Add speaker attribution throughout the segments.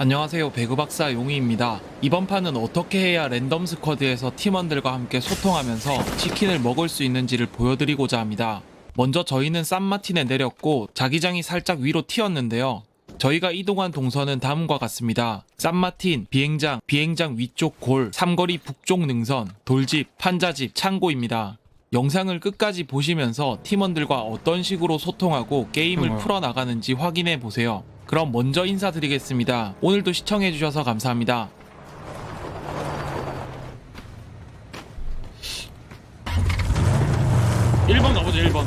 Speaker 1: 안녕하세요 배구박사 용희입니다. 이번 판은 어떻게 해야 랜덤 스쿼드에서 팀원들과 함께 소통하면서 치킨을 먹을 수 있는지를 보여드리고자 합니다. 먼저 저희는 산마틴에 내렸고 자기장이 살짝 위로 튀었는데요. 저희가 이동한 동선은 다음과 같습니다. 산마틴, 비행장, 비행장 위쪽 골, 삼거리 북쪽 능선, 돌집, 판자집, 창고입니다. 영상을 끝까지 보시면서 팀원들과 어떤 식으로 소통하고 게임을. 풀어나가는지 확인해 보세요. 그럼 먼저 인사드리겠습니다. 오늘도 시청해주셔서 감사합니다.
Speaker 2: 일번 가보자 1번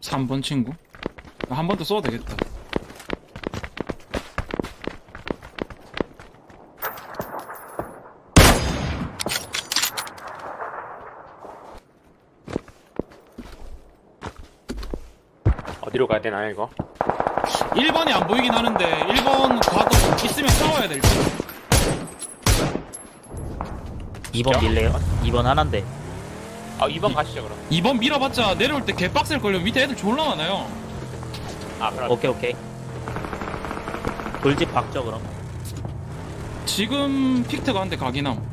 Speaker 2: 삼 번 친구 한 번 더 써도 되겠다
Speaker 3: 어디로 가야 되나 이거?
Speaker 2: 1번이 안 보이긴 하는데 1번 가도 있으면 싸워야 될 듯.
Speaker 4: 2번 밀래요? 2번 하나인데.
Speaker 3: 아 2번 가시죠 그럼.
Speaker 2: 2번 밀어봤자 내려올 때 개빡셀 걸려 밑에 애들 졸라 많아요.
Speaker 3: 아 그럼.
Speaker 4: 오케이 오케이. 돌집 박죠 그럼.
Speaker 2: 지금 픽트가 한 대 가긴 함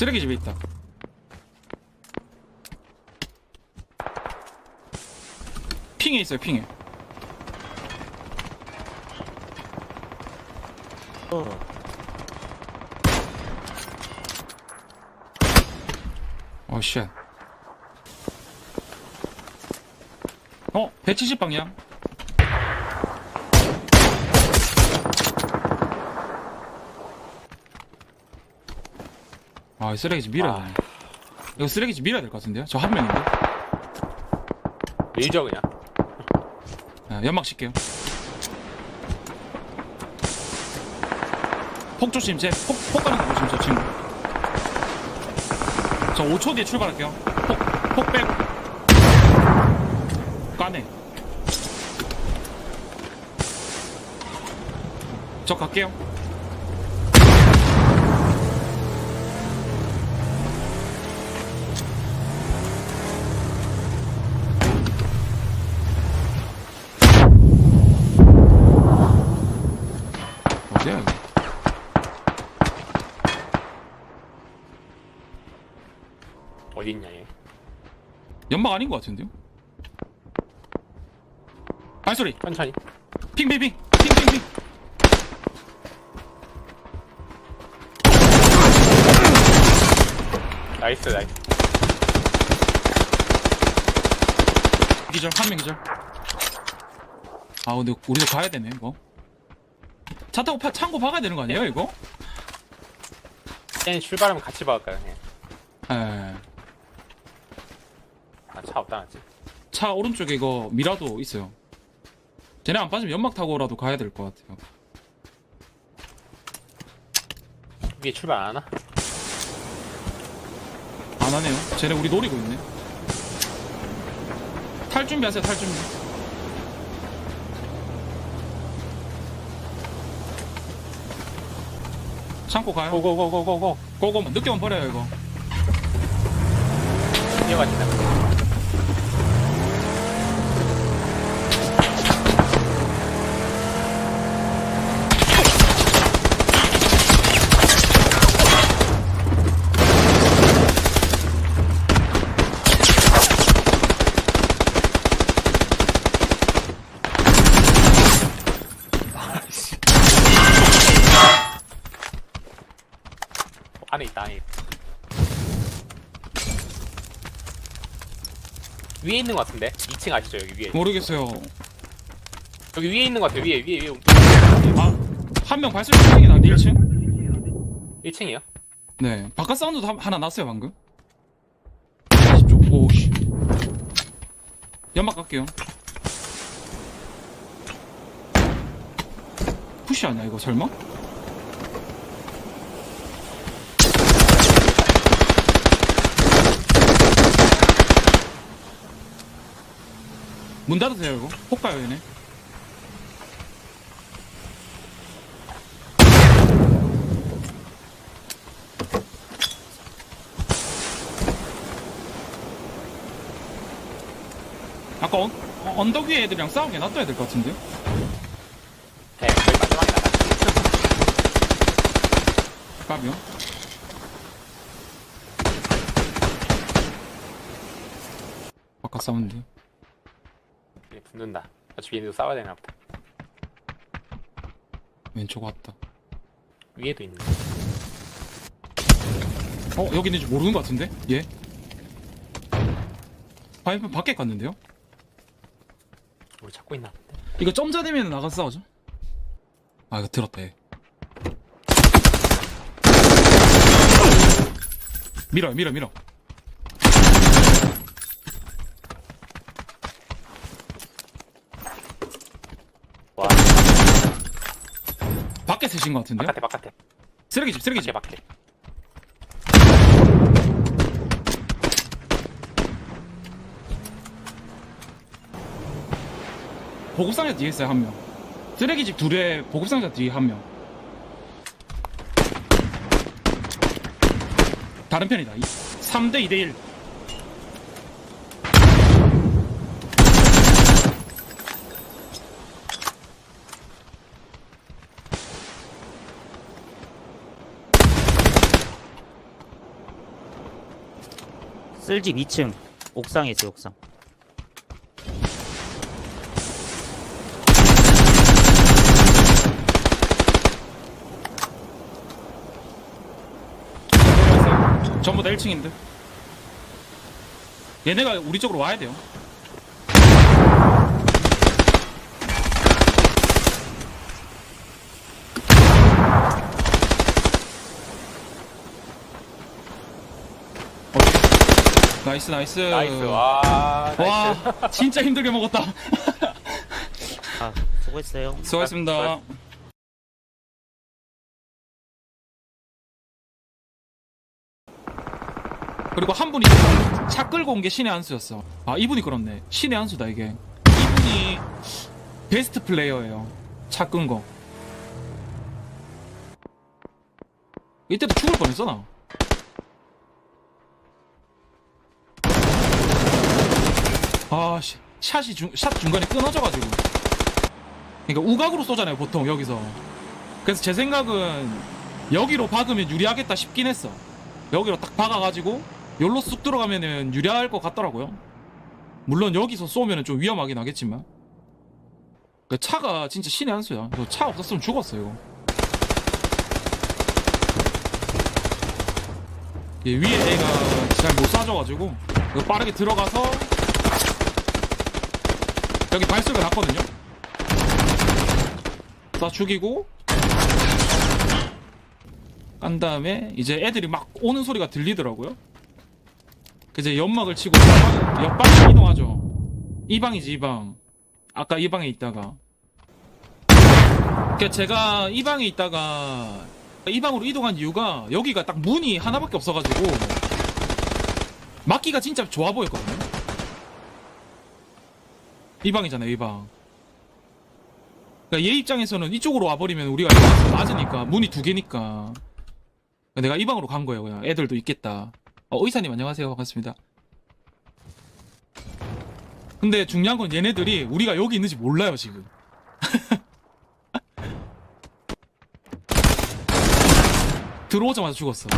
Speaker 2: 쓰레기집에 있다 핑에 있어요 핑에 어, 쉣. 어, 170 방향. 아, 이 쓰레기집 밀어야 되네. 이거 쓰레기집 밀어야 될 것 같은데요? 저 한 명인데?
Speaker 3: 밀죠 그냥
Speaker 2: 아, 연막 칠게요. 폭 조심, 제 폭, 폭 가는 거 조심, 저 친구. 저 5초 뒤에 출발할게요. 폭, 폭 빼고. 까네. 저 갈게요. 연막 아닌 것 같은데요? 발소리!
Speaker 3: 천천히
Speaker 2: 핑핑핑! 핑핑핑!
Speaker 3: 나이스 나이스
Speaker 2: 기절, 한 명 기절. 아, 근데 우리도 가야 되네, 이거. 차 타고 파, 창고 박아야 되는 거 아니에요, 이거?
Speaker 3: 쟤 출발하면 같이 박을까요 그냥
Speaker 2: 에,
Speaker 3: 아차 없다 놨지
Speaker 2: 차 오른쪽에 이거 미라도 있어요. 쟤네 안 빠지면 연막 타고라도 가야 될 것 같아요.
Speaker 3: 위에 출발 안 하나?
Speaker 2: 안 하네요. 쟤네 우리 노리고 있네. 탈 준비하세요, 탈 준비. 창고 가요?
Speaker 3: 고고고고고고
Speaker 2: 고고, 늦게만 버려요, 이거.
Speaker 3: 뛰어가신다 안에 있다 안에 있다 위에 있는 것 같은데 2층 아시죠 여기 위에
Speaker 2: 모르겠어요.
Speaker 3: 여기 위에 있는 것 같아요 위에 위에 위에
Speaker 2: 아, 한명 발소리 소리가 나는데 1층?
Speaker 3: 1층이요?
Speaker 2: 네. 바깥 사운드도 하- 하나 났어요, 방금. 40쪽. 오우씨. 연막 갈게요. 푸시 아니야, 이거 설마? 문 닫으세요 이거. 폭가요 얘네. 아까 언, 어, 언덕 위에 애들이랑 싸우게 놔둬야 될 것 같은데? 까비요 아까
Speaker 3: 싸운데 붙는다. 어차피 얘네도 싸워야 되나 보다.
Speaker 2: 왼쪽 왔다
Speaker 3: 위에도 있네.
Speaker 2: 어 여기 있는지 모르는 것 같은데 얘 파이프 밖에 갔는데요
Speaker 3: 우리 찾고 있나.
Speaker 2: 이거 점자 되면 나가서 싸우죠 아 이거 들었다 얘 밀어 밀어 밀어 밖에 쓰신 것 같은데요?
Speaker 3: 바깥에, 바깥에.
Speaker 2: 쓰레기집 쓰레기집.
Speaker 3: 밖에, 밖에.
Speaker 2: 보급상자 뒤에 있어요 한명. 쓰레기집 둘에 보급상자 뒤에 한명. 다른 편이다. 3대 2대1
Speaker 4: 쓸집 2층. 옥상에 있어요 옥상.
Speaker 2: 전부 다 1층인데. 얘네가 우리 쪽으로 와야 돼요 나이스 나이스.
Speaker 3: 나이스, 와, 나이스.
Speaker 2: 와 진짜 힘들게 먹었다.
Speaker 4: 아 수고했어요.
Speaker 2: 수고하셨습니다. 그리고 한 분이 차 끌고 온 게 신의 한 수였어. 아 이분이 그렇네. 신의 한 수다 이게. 이분이 베스트 플레이어예요. 차 끈 거. 이때도 죽을 뻔했어 나 아, 씨. 샷이 중, 샷 중간에 끊어져가지고. 그러니까 우각으로 쏘잖아요, 보통 여기서. 그래서 제 생각은 여기로 박으면 유리하겠다 싶긴 했어. 여기로 딱 박아가지고 여기로 쑥 들어가면은 유리할 것 같더라고요. 물론 여기서 쏘면은 좀 위험하긴 하겠지만. 그 차가 진짜 신의 한 수야. 저차 없었으면 죽었어, 이거. 얘 위에 애가 잘 못 쏴줘가지고 빠르게 들어가서 여기 발소리가 났거든요. 쏴 죽이고 간 다음에 이제 애들이 막 오는 소리가 들리더라고요. 그 이제 연막을 치고 옆방- 옆방으로 이동하죠. 이 방이지 이 방. 아까 이 방에 있다가. 그러니까 제가 이 방에 있다가 이 방으로 이동한 이유가 여기가 딱 문이 하나밖에 없어가지고 막기가 진짜 좋아 보였거든요. 이 방이잖아요, 이 방. 그러니까 얘 입장에서는 이쪽으로 와버리면 우리가 맞으니까 문이 두 개니까 내가 이 방으로 간 거예요. 그냥 애들도 있겠다. 어, 의사님 안녕하세요, 반갑습니다. 근데 중요한 건 얘네들이 우리가 여기 있는지 몰라요 지금. 들어오자마자 죽었어.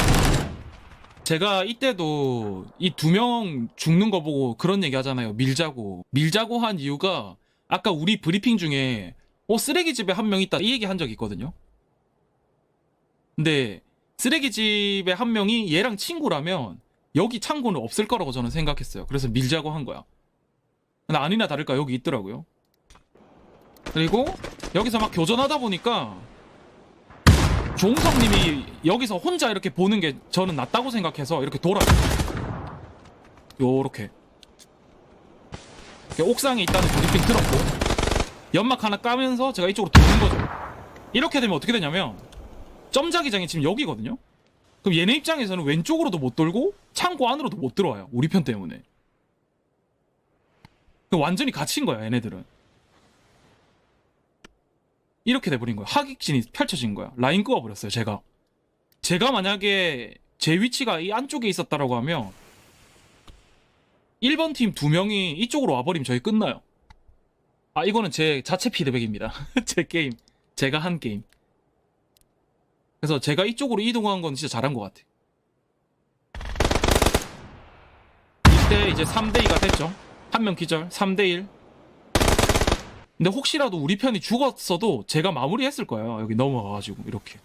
Speaker 2: 제가 이때도 이 두 명 죽는 거 보고 그런 얘기 하잖아요. 밀자고. 밀자고 한 이유가 아까 우리 브리핑 중에 어 쓰레기집에 한 명 있다 이 얘기 한 적이 있거든요. 근데 쓰레기집에 한 명이 얘랑 친구라면 여기 창고는 없을 거라고 저는 생각했어요. 그래서 밀자고 한 거야. 근데 아니나 다를까 여기 있더라고요. 그리고 여기서 막 교전하다 보니까 종성님이 여기서 혼자 이렇게 보는 게 저는 낫다고 생각해서 이렇게 돌아요. 요렇게. 이렇게 옥상에 있다는 브리핑 들었고 연막 하나 까면서 제가 이쪽으로 도는 거죠. 이렇게 되면 어떻게 되냐면 점자기장이 지금 여기거든요. 그럼 얘네 입장에서는 왼쪽으로도 못 돌고 창고 안으로도 못 들어와요. 우리 편 때문에. 완전히 갇힌 거야, 얘네들은. 이렇게 돼버린 거야. 하객진이 펼쳐진 거야. 라인 끄어버렸어요, 제가. 제가 만약에 제 위치가 이 안쪽에 있었다라고 하면 1번 팀 두 명이 이쪽으로 와버리면 저희 끝나요. 아, 이거는 제 자체 피드백입니다. 제 게임. 제가 한 게임. 그래서 제가 이쪽으로 이동한 건 진짜 잘한 것 같아. 이때 이제 3대2가 됐죠. 한 명 기절, 3대1. 근데 혹시라도 우리 편이 죽었어도 제가 마무리했을 거예요. 여기 넘어가가지고, 이렇게.